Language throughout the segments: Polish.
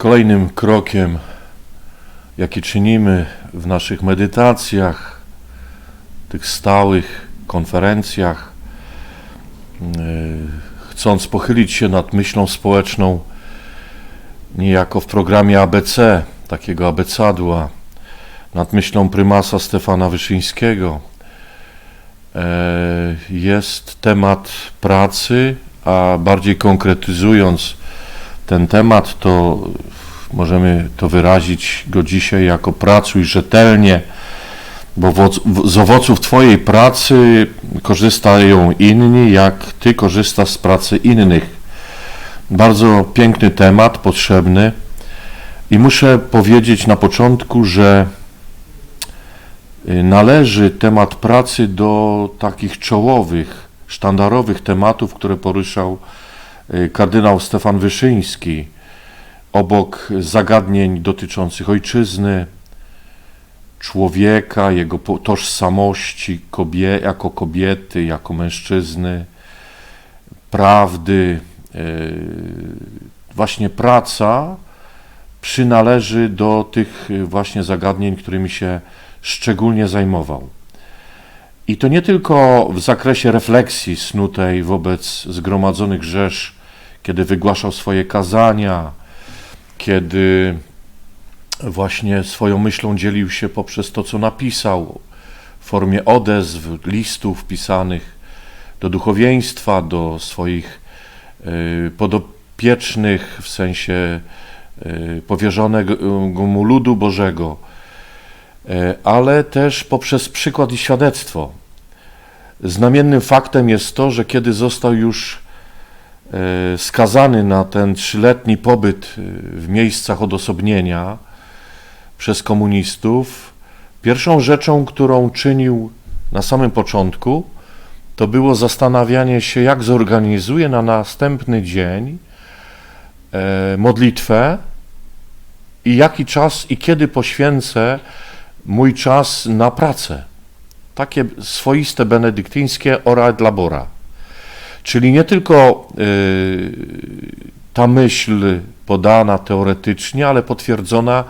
Kolejnym krokiem, jaki czynimy w naszych medytacjach, tych stałych konferencjach, yy, chcąc pochylić się nad myślą społeczną, niejako w programie ABC, takiego abecadła, nad myślą prymasa Stefana Wyszyńskiego, yy, jest temat pracy, a bardziej konkretyzując ten temat, to możemy to wyrazić go dzisiaj jako pracuj rzetelnie, bo z owoców Twojej pracy korzystają inni, jak Ty korzystasz z pracy innych. Bardzo piękny temat, potrzebny. I muszę powiedzieć na początku, że y, należy temat pracy do takich czołowych, sztandarowych tematów, które poruszał kardynał Stefan Wyszyński obok zagadnień dotyczących ojczyzny, człowieka, jego tożsamości kobie, jako kobiety, jako mężczyzny, prawdy. yy, Właśnie praca przynależy do tych yy, właśnie zagadnień, którymi się szczególnie zajmował. I to nie tylko w zakresie refleksji snutej wobec zgromadzonych rzesz, kiedy wygłaszał swoje kazania, kiedy właśnie swoją myślą dzielił się poprzez to, co napisał w formie odezw, listów pisanych do duchowieństwa, do swoich y, podopiecznych, w sensie y, powierzonego mu ludu Bożego, y, ale też poprzez przykład i świadectwo. Znamiennym faktem jest to, że kiedy został już skazany na ten trzyletni pobyt e, w miejscach odosobnienia przez komunistów, pierwszą rzeczą, którą czynił na samym początku, to było zastanawianie się, jak zorganizuje na następny dzień e, modlitwę i jaki czas i kiedy poświęcę mój czas na pracę. Takie swoiste benedyktyńskie ora et labora. Czyli nie tylko y, ta myśl podana teoretycznie, ale potwierdzona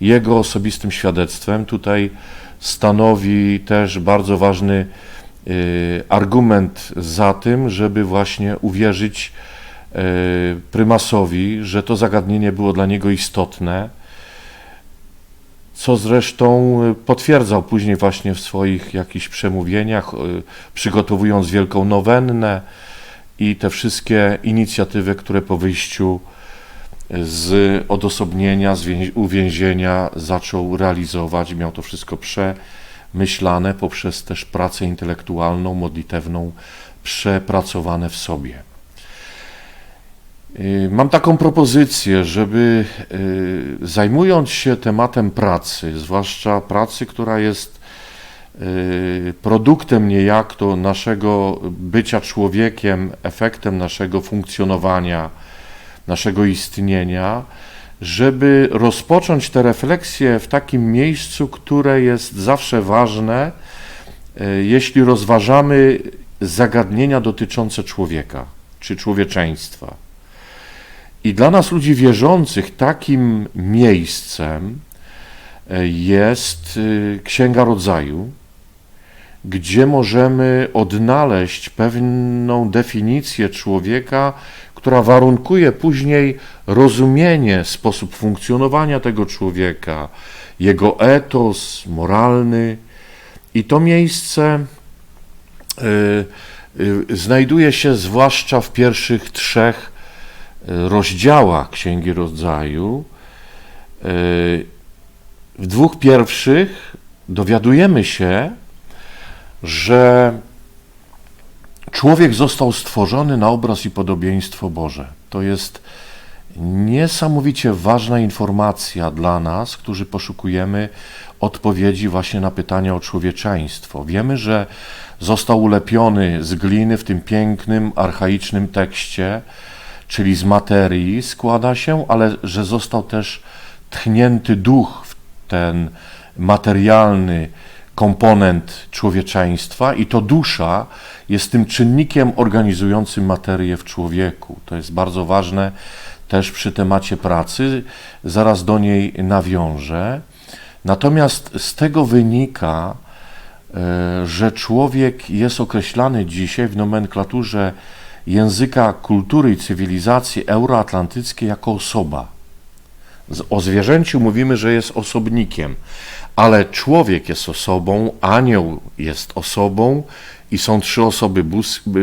jego osobistym świadectwem. Tutaj stanowi też bardzo ważny y, argument za tym, żeby właśnie uwierzyć y, prymasowi, że to zagadnienie było dla niego istotne, co zresztą potwierdzał później właśnie w swoich jakichś przemówieniach, przygotowując wielką nowennę i te wszystkie inicjatywy, które po wyjściu z odosobnienia, z wię- uwięzienia zaczął realizować. Miał to wszystko przemyślane poprzez też pracę intelektualną, modlitewną, przepracowane w sobie. Y, Mam taką propozycję, żeby y, zajmując się tematem pracy, zwłaszcza pracy, która jest produktem niejako naszego bycia człowiekiem, efektem naszego funkcjonowania, naszego istnienia, żeby rozpocząć te refleksje w takim miejscu, które jest zawsze ważne, y, jeśli rozważamy zagadnienia dotyczące człowieka czy człowieczeństwa. I dla nas, ludzi wierzących, takim miejscem e, jest y, Księga Rodzaju, gdzie możemy odnaleźć pewną definicję człowieka, która warunkuje później rozumienie, sposób funkcjonowania tego człowieka, jego etos moralny. I to miejsce y, y, znajduje się zwłaszcza w pierwszych trzech rozdziałach Księgi Rodzaju. W dwóch pierwszych dowiadujemy się, że człowiek został stworzony na obraz i podobieństwo Boże. To jest niesamowicie ważna informacja dla nas, którzy poszukujemy odpowiedzi właśnie na pytania o człowieczeństwo. Wiemy, że został ulepiony z gliny w tym pięknym, archaicznym tekście, czyli z materii składa się, ale że został też tchnięty duch w ten materialny komponent człowieczeństwa i to dusza jest tym czynnikiem organizującym materię w człowieku. To jest bardzo ważne też przy temacie pracy, zaraz do niej nawiążę. Natomiast z tego wynika, e, że człowiek jest określany dzisiaj w nomenklaturze języka kultury i cywilizacji euroatlantyckiej jako osoba. O zwierzęciu mówimy, że jest osobnikiem, ale człowiek jest osobą, anioł jest osobą i są trzy osoby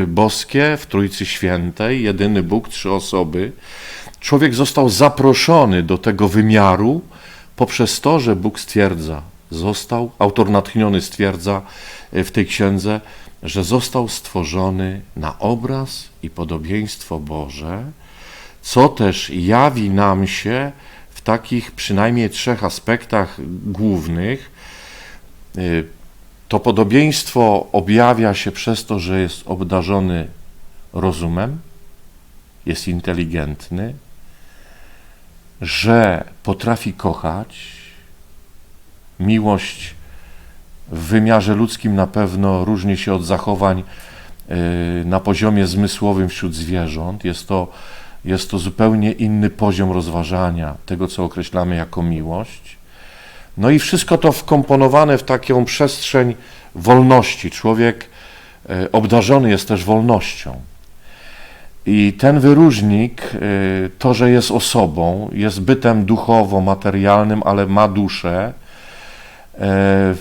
boskie w Trójcy Świętej, jedyny Bóg, trzy osoby. Człowiek został zaproszony do tego wymiaru poprzez to, że Bóg stwierdza, został, autor natchniony stwierdza e, w tej księdze, że został stworzony na obraz i podobieństwo Boże, co też jawi nam się w takich przynajmniej trzech aspektach głównych. Y, to podobieństwo objawia się przez to, że jest obdarzony rozumem, jest inteligentny, że potrafi kochać. Miłość w wymiarze ludzkim na pewno różni się od zachowań y, na poziomie zmysłowym wśród zwierząt. Jest to jest to zupełnie inny poziom rozważania tego, co określamy jako miłość. No i wszystko to wkomponowane w taką przestrzeń wolności. Człowiek e, obdarzony jest też wolnością. I ten wyróżnik, e, to, że jest osobą, jest bytem duchowo-materialnym, ale ma duszę, e,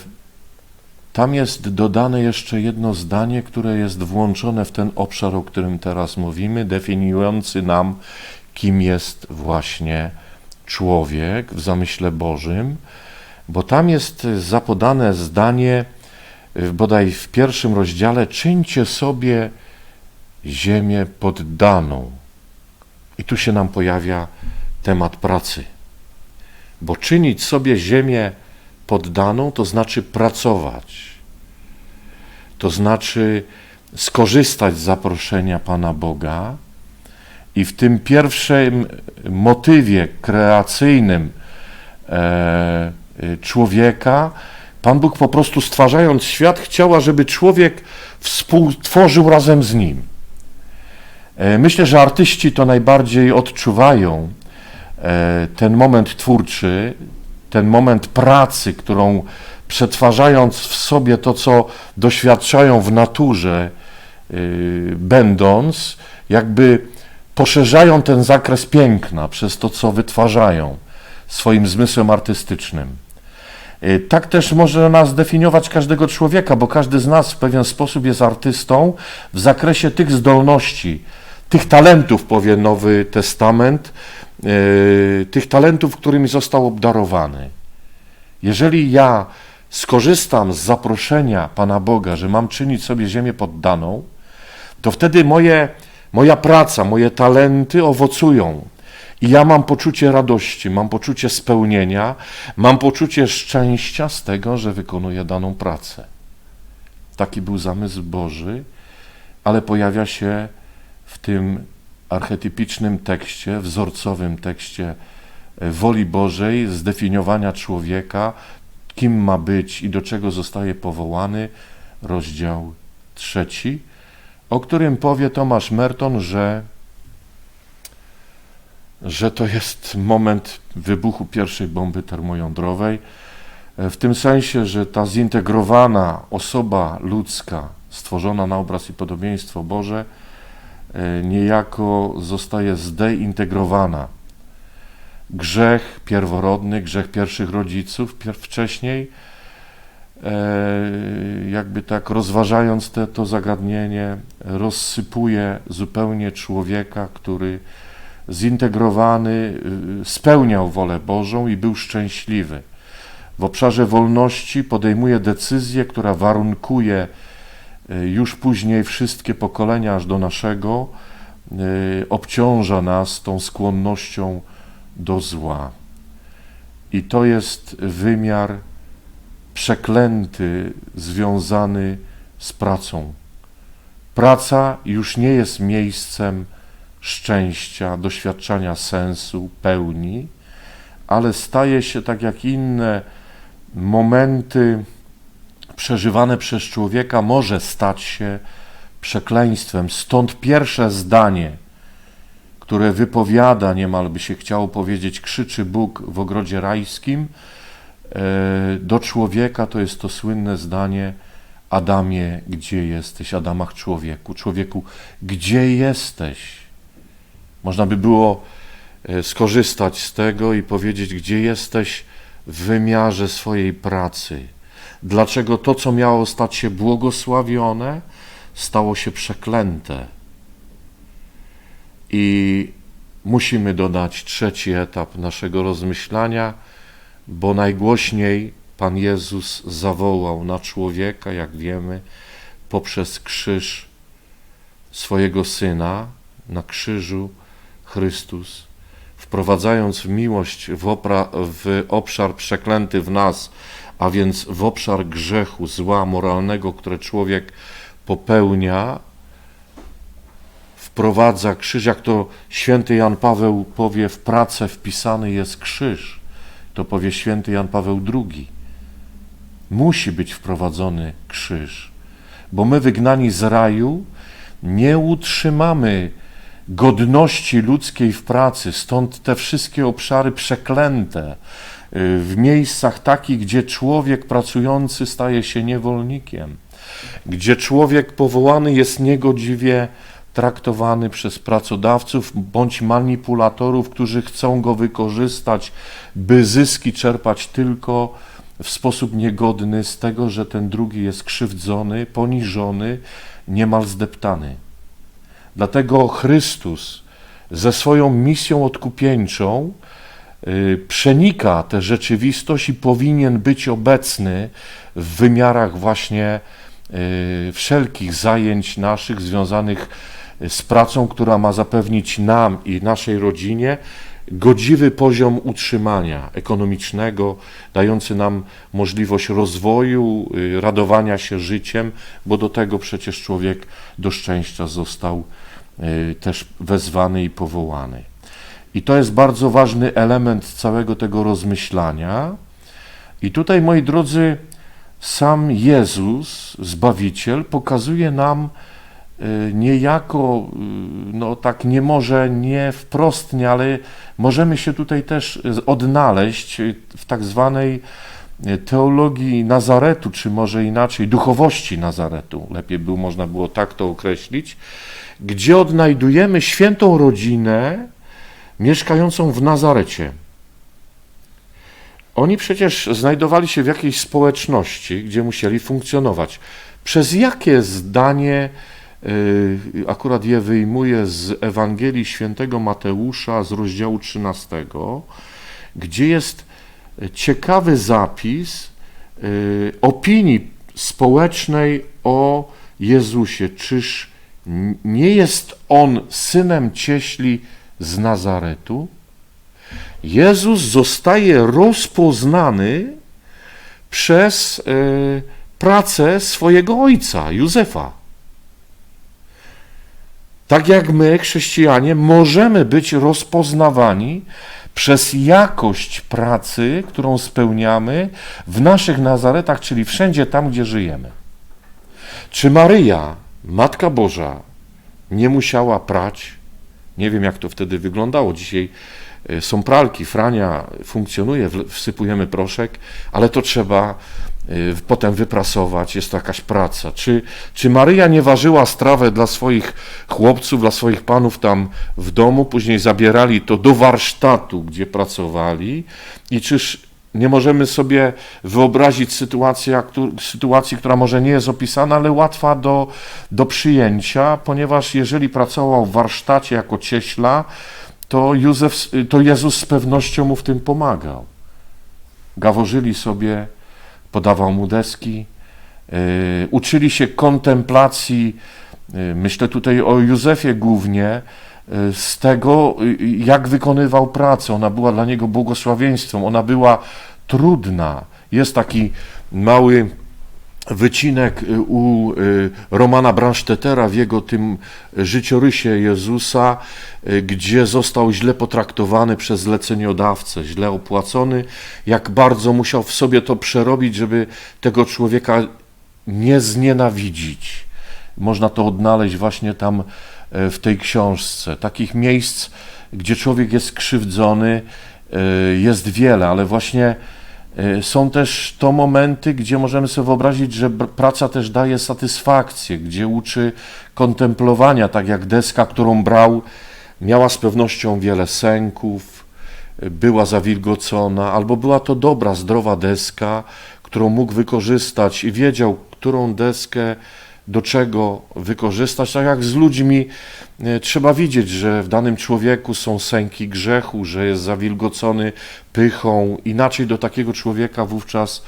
tam jest dodane jeszcze jedno zdanie, które jest włączone w ten obszar, o którym teraz mówimy, definiujący nam, kim jest właśnie człowiek w zamyśle Bożym, bo tam jest zapodane zdanie, bodaj w pierwszym rozdziale, czyńcie sobie ziemię poddaną. I tu się nam pojawia temat pracy. Bo czynić sobie ziemię poddaną to znaczy pracować to znaczy skorzystać z zaproszenia Pana Boga i w tym pierwszym motywie kreacyjnym e, człowieka, Pan Bóg po prostu stwarzając świat, chciał, żeby człowiek współtworzył razem z nim. E, myślę, że artyści to najbardziej odczuwają e, ten moment twórczy, ten moment pracy, którą przetwarzając w sobie to, co doświadczają w naturze, yy, będąc, jakby poszerzają ten zakres piękna przez to, co wytwarzają swoim zmysłem artystycznym. Yy, tak też może nas definiować każdego człowieka, bo każdy z nas w pewien sposób jest artystą w zakresie tych zdolności, tych talentów, powie Nowy Testament, tych talentów, którymi został obdarowany. Jeżeli ja skorzystam z zaproszenia Pana Boga, że mam czynić sobie ziemię poddaną, to wtedy moje, moja praca, moje talenty owocują. I ja mam poczucie radości, mam poczucie spełnienia, mam poczucie szczęścia z tego, że wykonuję daną pracę. Taki był zamysł Boży, ale pojawia się w tym archetypicznym tekście, wzorcowym tekście woli Bożej, zdefiniowania człowieka, kim ma być i do czego zostaje powołany, rozdział trzeci, o którym powie Tomasz Merton, że, że to jest moment wybuchu pierwszej bomby termojądrowej, w tym sensie, że ta zintegrowana osoba ludzka, stworzona na obraz i podobieństwo Boże, e, niejako zostaje zdeintegrowana grzech pierworodny, grzech pierwszych rodziców wcześniej, e, jakby tak rozważając te, to zagadnienie, rozsypuje zupełnie człowieka, który zintegrowany y, spełniał wolę Bożą i był szczęśliwy. W obszarze wolności podejmuje decyzję, która warunkuje już później wszystkie pokolenia aż do naszego, y, obciąża nas tą skłonnością do zła. I to jest wymiar przeklęty, związany z pracą. Praca już nie jest miejscem szczęścia, doświadczania sensu, pełni, ale staje się tak jak inne momenty przeżywane przez człowieka, może stać się przekleństwem. Stąd pierwsze zdanie które wypowiada, niemal by się chciało powiedzieć, krzyczy Bóg w ogrodzie rajskim e, do człowieka, to jest to słynne zdanie Adamie, gdzie jesteś? Adamach człowieku. Człowieku, gdzie jesteś? Można by było e, skorzystać z tego i powiedzieć, gdzie jesteś w wymiarze swojej pracy. Dlaczego to, co miało stać się błogosławione, stało się przeklęte. I musimy dodać trzeci etap naszego rozmyślania, bo najgłośniej Pan Jezus zawołał na człowieka, jak wiemy, poprzez krzyż swojego Syna na krzyżu Chrystus, wprowadzając miłość w, opra, w obszar przeklęty w nas, a więc w obszar grzechu, zła moralnego, które człowiek popełnia, wprowadza krzyż, jak to święty Jan Paweł powie, w pracę wpisany jest krzyż. To powie święty Jan Paweł II. Musi być wprowadzony krzyż, bo my wygnani z raju nie utrzymamy godności ludzkiej w pracy, stąd te wszystkie obszary przeklęte, w miejscach takich, gdzie człowiek pracujący staje się niewolnikiem, gdzie człowiek powołany jest niegodziwie traktowany przez pracodawców bądź manipulatorów, którzy chcą go wykorzystać, by zyski czerpać tylko w sposób niegodny z tego, że ten drugi jest krzywdzony, poniżony, niemal zdeptany. Dlatego Chrystus ze swoją misją odkupieńczą przenika tę rzeczywistość i powinien być obecny w wymiarach właśnie y, wszelkich zajęć naszych związanych z pracą, która ma zapewnić nam i naszej rodzinie godziwy poziom utrzymania ekonomicznego, dający nam możliwość rozwoju, y, radowania się życiem, bo do tego przecież człowiek do szczęścia został y, też wezwany i powołany. I to jest bardzo ważny element całego tego rozmyślania. I tutaj, moi drodzy, sam Jezus, Zbawiciel, pokazuje nam, Y, niejako, y, no tak nie może nie wprost, nie, ale możemy się tutaj też odnaleźć w tak zwanej teologii Nazaretu, czy może inaczej, duchowości Nazaretu, lepiej by można było tak to określić, gdzie odnajdujemy świętą rodzinę mieszkającą w Nazarecie. Oni przecież znajdowali się w jakiejś społeczności, gdzie musieli funkcjonować. Przez jakie zdanie Y, akurat je wyjmuję z Ewangelii Świętego Mateusza z rozdziału 13, gdzie jest ciekawy zapis y, opinii społecznej o Jezusie. Czyż nie jest on synem cieśli z Nazaretu? Jezus zostaje rozpoznany przez y, pracę swojego ojca, Józefa. Tak jak my, chrześcijanie, możemy być rozpoznawani przez jakość pracy, którą spełniamy w naszych Nazaretach, czyli wszędzie tam, gdzie żyjemy. Czy Maryja, Matka Boża, nie musiała prać? Nie wiem, jak to wtedy wyglądało. Dzisiaj e, są pralki, frania funkcjonuje, wsypujemy proszek, ale to trzeba Y, potem wyprasować, jest to jakaś praca. Czy, czy Maryja nie ważyła strawę dla swoich chłopców, dla swoich panów tam w domu, później zabierali to do warsztatu, gdzie pracowali i czyż nie możemy sobie wyobrazić sytuacji, sytuacji, która może nie jest opisana, ale łatwa do, do przyjęcia, ponieważ jeżeli pracował w warsztacie jako cieśla, to, Józef, to Jezus z pewnością mu w tym pomagał. Gaworzyli sobie podawał mu deski, e, uczyli się kontemplacji, e, myślę tutaj o Józefie głównie, z tego, jak wykonywał pracę. Ona była dla niego błogosławieństwem, ona była trudna. Jest taki mały wycinek y, u y, Romana Bransztetera w jego tym życiorysie Jezusa, y, gdzie został źle potraktowany przez zleceniodawcę, źle opłacony, jak bardzo musiał w sobie to przerobić, żeby tego człowieka nie znienawidzić. Można to odnaleźć właśnie tam w tej książce. Takich miejsc, gdzie człowiek jest krzywdzony, e, jest wiele, ale właśnie e, są też to momenty, gdzie możemy sobie wyobrazić, że praca też daje satysfakcję, gdzie uczy kontemplowania, tak jak deska, którą brał, miała z pewnością wiele sęków, była zawilgocona, albo była to dobra, zdrowa deska, którą mógł wykorzystać i wiedział, którą deskę do czego wykorzystać. Tak jak z ludźmi e, trzeba widzieć, że w danym człowieku są sęki grzechu, że jest zawilgocony pychą. Inaczej do takiego człowieka wówczas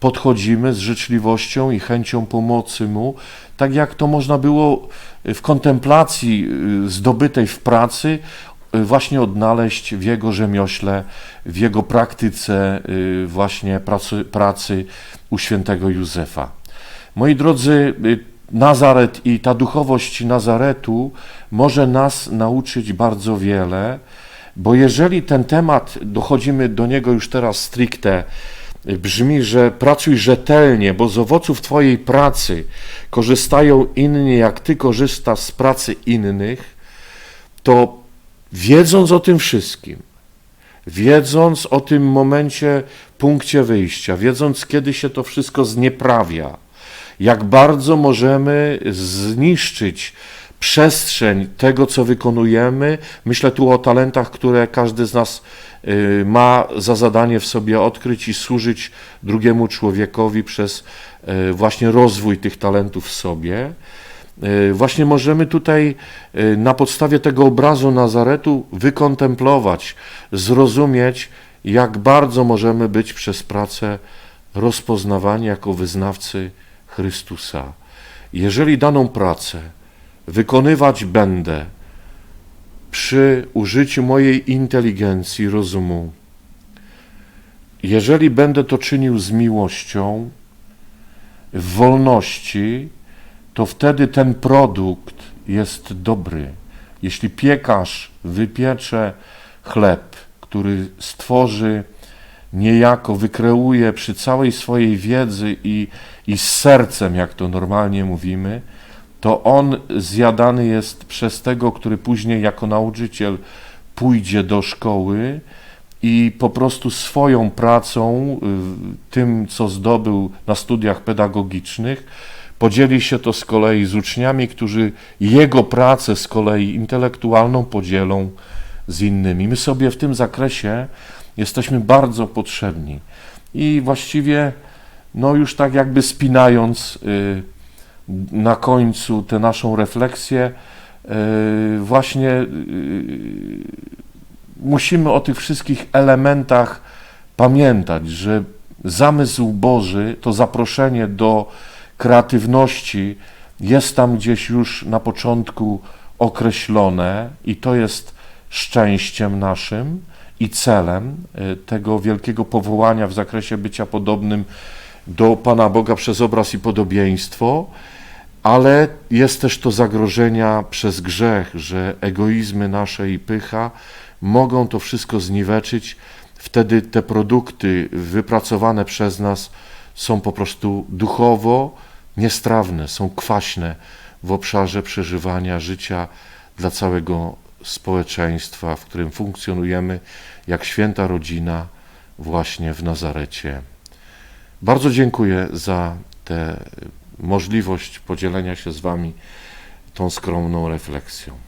podchodzimy z życzliwością i chęcią pomocy mu, tak jak to można było w kontemplacji y, zdobytej w pracy y, właśnie odnaleźć w jego rzemiośle, w jego praktyce właśnie pracy, pracy u świętego Józefa. Moi drodzy, Nazaret i ta duchowość Nazaretu może nas nauczyć bardzo wiele, bo jeżeli ten temat, dochodzimy do niego już teraz stricte, brzmi, że pracuj rzetelnie, bo z owoców Twojej pracy korzystają inni, jak Ty korzystasz z pracy innych, to wiedząc o tym wszystkim, wiedząc o tym momencie, punkcie wyjścia, wiedząc kiedy się to wszystko znieprawia, jak bardzo możemy zniszczyć przestrzeń tego, co wykonujemy. Myślę tu o talentach, które każdy z nas y, ma za zadanie w sobie odkryć i służyć drugiemu człowiekowi przez y, właśnie rozwój tych talentów w sobie. Y, Właśnie możemy tutaj na podstawie tego obrazu Nazaretu wykontemplować, zrozumieć, jak bardzo możemy być przez pracę rozpoznawani jako wyznawcy Chrystusa. Jeżeli daną pracę wykonywać będę przy użyciu mojej inteligencji, rozumu, jeżeli będę to czynił z miłością, w wolności, to wtedy ten produkt jest dobry. Jeśli piekarz wypiecze chleb, który stworzy niejako, wykreuje przy całej swojej wiedzy i, i z sercem, jak to normalnie mówimy, to on zjadany jest przez tego, który później jako nauczyciel pójdzie do szkoły i po prostu swoją pracą, y, tym co zdobył na studiach pedagogicznych, podzieli się to z kolei z uczniami, którzy jego pracę z kolei intelektualną podzielą z innymi. My sobie w tym zakresie jesteśmy bardzo potrzebni. I właściwie, no już tak jakby spinając y, na końcu tę naszą refleksję, y, właśnie y, musimy o tych wszystkich elementach pamiętać, że zamysł Boży, to zaproszenie do kreatywności jest tam gdzieś już na początku określone i to jest szczęściem naszym i celem y, tego wielkiego powołania w zakresie bycia podobnym do Pana Boga przez obraz i podobieństwo, ale jest też to zagrożenia przez grzech, że egoizmy nasze i pycha mogą to wszystko zniweczyć. Wtedy te produkty wypracowane przez nas są po prostu duchowo niestrawne, są kwaśne w obszarze przeżywania życia dla całego społeczeństwa, w którym funkcjonujemy jak święta rodzina właśnie w Nazarecie. Bardzo dziękuję za tę możliwość podzielenia się z Wami tą skromną refleksją.